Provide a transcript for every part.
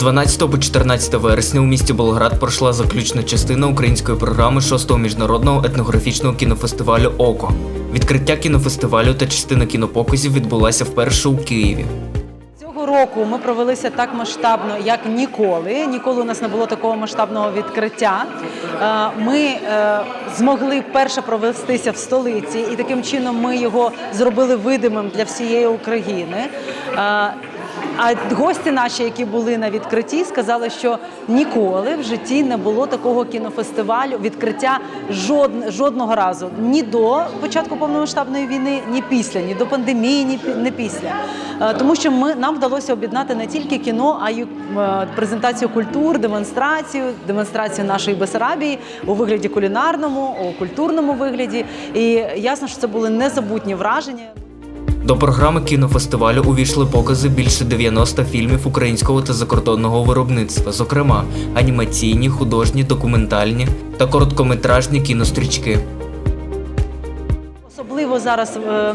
12 по 14 вересня у місті Болград пройшла заключна частина української програми 6-го міжнародного етнографічного кінофестивалю Око. Відкриття кінофестивалю та частина кінопоказів відбулася вперше у Києві. Цього року ми провелися так масштабно, як ніколи. Ніколи у нас не було такого масштабного відкриття. Е, Ми е, змогли вперше провестися в столиці, і таким чином ми його зробили видимим для всієї України. А гості наші, які були на відкритті, сказали, що ніколи в житті не було такого кінофестивалю, відкриття жод, жодного разу ні до початку повномасштабної війни, ні після, ні до пандемії, ні не після. Е, Тому що ми нам вдалося об'єднати не тільки кіно, а й е, презентацію культур, демонстрацію, демонстрацію нашої Бесарабії у вигляді кулінарному, у культурному вигляді. І ясно, що це були незабутні враження. До програми кінофестивалю увійшли покази більше 90 фільмів українського та закордонного виробництва, зокрема анімаційні, художні, документальні та короткометражні кінострічки. Особливо зараз е,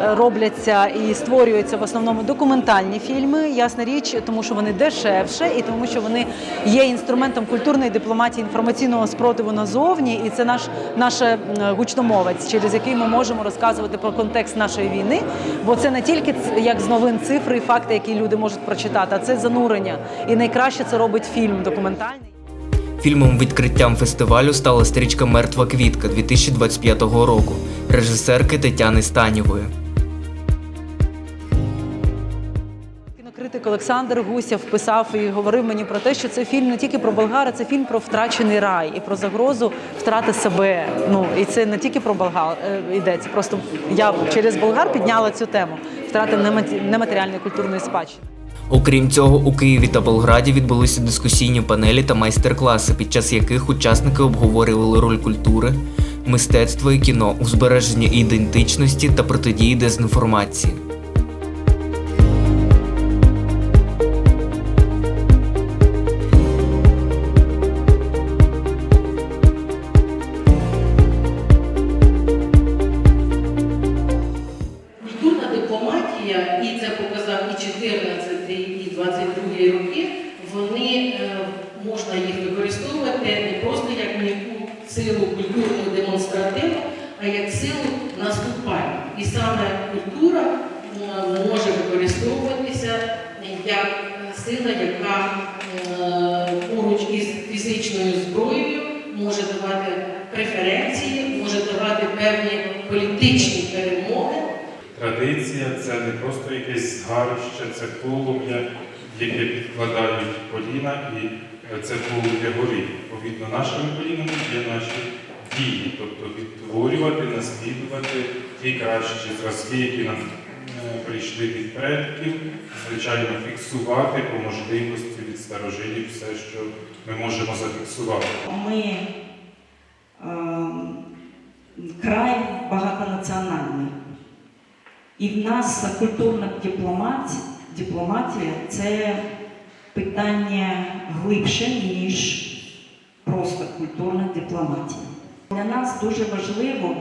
робляться і створюються в основному документальні фільми. Ясна річ, тому що вони дешевше і тому, що вони є інструментом культурної дипломатії інформаційного спротиву назовні, і це наш наш е, гучномовець, через який ми можемо розказувати про контекст нашої війни. Бо це не тільки як з новин цифри і факти, які люди можуть прочитати, а це занурення. І найкраще це робить фільм документальний. Фільмом відкриттям фестивалю стала стрічка Мертва квітка 2025 року режисерки Тетяни Станєвої. Кінокритик Олександр Гусєв писав і говорив мені про те, що це фільм не тільки про Болгара, це фільм про втрачений рай і про загрозу втрати себе. Ну і це не тільки про Болгар е, йдеться. Просто я через Болгар підняла цю тему втрати нематеріальної культурної спадщини. Окрім цього, у Києві та Болграді відбулися дискусійні панелі та майстер-класи, під час яких учасники обговорювали роль культури, мистецтва і кіно у збереженні ідентичності та протидії дезінформації. І 14, і 22 роки, вони е, можна їх використовувати не просто як м'яку силу культурну демонстративну, а як силу наступальну. І саме культура е, може використовуватися як сила, якесь згарище, це полум'я, яке підкладають коліна, і е, це полум'я горить. Відповідно, нашими колінами є наші дії, тобто відтворювати, наслідувати ті кращі зразки, які нам е, прийшли від предків, звичайно, фіксувати по можливості від старожилів все, що ми можемо зафіксувати. Ми ем, край багатонаціональний. І в нас культурна дипломатія, дипломатія це питання глибше, ніж просто культурна дипломатія. Для нас дуже важливо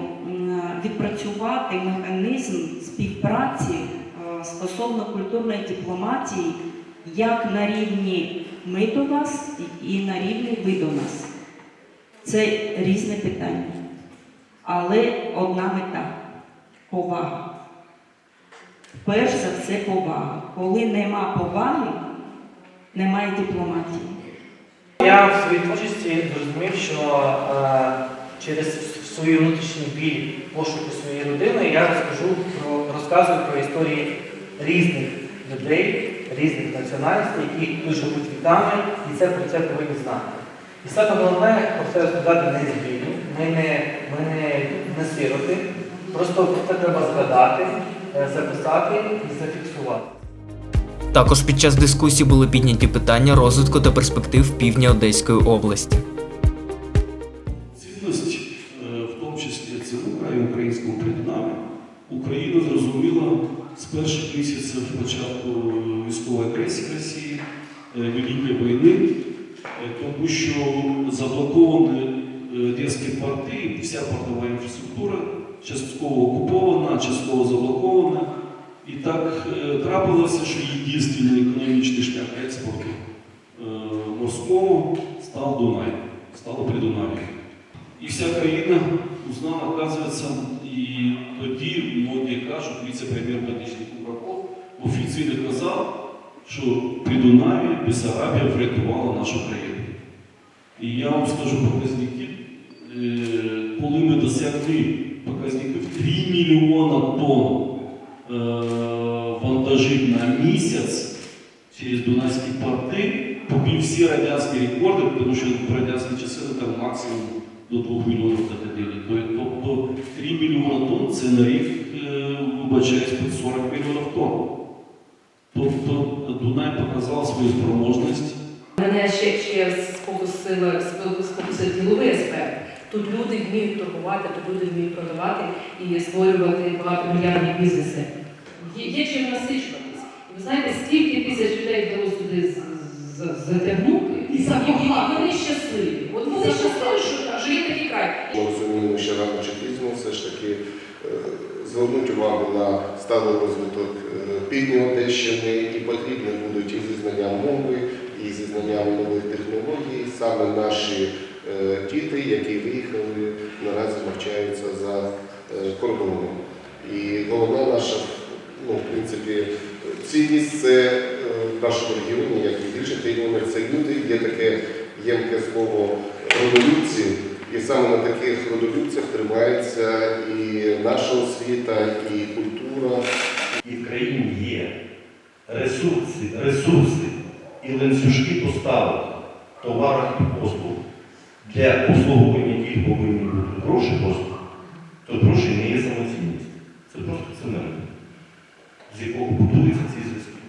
відпрацювати механізм співпраці е, стосовно культурної дипломатії як на рівні ми до вас і на рівні ви до нас. Це різне питання. Але одна мета повага. Перш за все повага. Коли нема поваги, немає дипломатії. Я в своїй творчості зрозумів, що е, через свою внутрішній біль пошуку своєї родини я розкажу про розказую про історії різних людей, різних національностей, які тут живуть віками, і це про це повинні знати. І саме головне про це розказати не з. Ми не, ми не, не сироти. Просто про це треба згадати, записати і зафіксувати. Також під час дискусії були підняті питання розвитку та перспектив півдня Одеської області. Цінність, е, в тому числі цього краю українського перед Україна зрозуміла з перших місяців початку е, військової агресії Росії, е, великої війни, е, тому що заблоковані е, Одеські порти, вся портова інфраструктура частково окупована, частково заблокована. І так е, трапилося, що єдиний економічний шлях експорту обов'язково став Дунай, стало Придунав'я. І вся країна узнала, оказується, і тоді многі кажуть, віце-прем'єр Батичний Кубраков офіційно казав, що Придунав'я, Бесарабія врятувала нашу країну. І я вам скажу показники, е, коли ми досягли показників 3 мільйона тонн е, вантажів на місяць через Дунайські порти, побив всі радянські рекорди, тому що в радянські часи там максимум до 2 мільйонів доходили. Тобто 3 мільйона тонн це на рік, е, вибачаюсь, під 40 мільйонів тонн. Тобто Дунай показав свою спроможність. Мене ще, ще спокусила, спокусив діловий аспект. Тут люди вміють торгувати, тут люди вміють продавати і створювати багатомільярдні бізнеси. Є, є чим насичуватись. Ви знаєте, стільки тисяч людей вдалося сюди затягнути, і, і, і вони щасливі. От вони щасливі, що, що є такий край. Ми розуміємо, що рано чи пізно все ж таки е, звернуть увагу на сталий розвиток е, півдня Одещини і потрібні будуть і зі знанням мови, і зі знанням нових технологій. Саме наші діти, які виїхали, наразі навчаються за е, кордоном. І головна наша, ну, в принципі, цінність це е, в нашому регіоні, як і інших регіонах, це люди, є таке ємке слово родолюбці. І саме на таких родолюбцях тримається і наша освіта, і культура. і в країні є ресурси, ресурси і ланцюжки поставок товарах і послуг, для обслуговування яких повинні бути гроші послуг, то гроші не є самоцінність. Це просто цемент, з якого будуються ці зв'язки.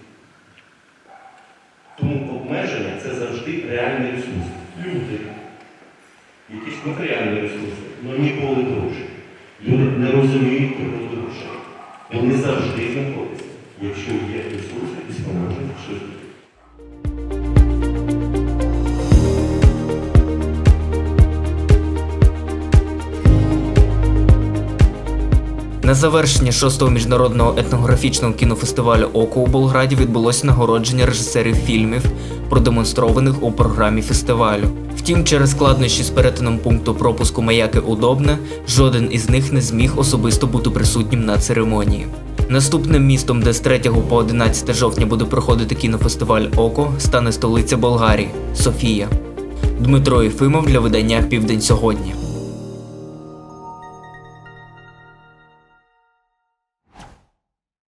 Тому обмеження це завжди реальний ресурс. Люди, якісь матеріальні ресурси, але ніколи гроші. Люди не розуміють природу грошей. Вони завжди знаходяться, якщо є ресурси і спроможність щось На завершення шостого міжнародного етнографічного кінофестивалю Око у Болграді відбулося нагородження режисерів фільмів, продемонстрованих у програмі фестивалю. Втім, через складнощі з перетином пункту пропуску Маяки Удобне, жоден із них не зміг особисто бути присутнім на церемонії. Наступним містом, де з 3 по 11 жовтня буде проходити кінофестиваль Око, стане столиця Болгарії Софія. Дмитро Єфимов для видання Південь сьогодні.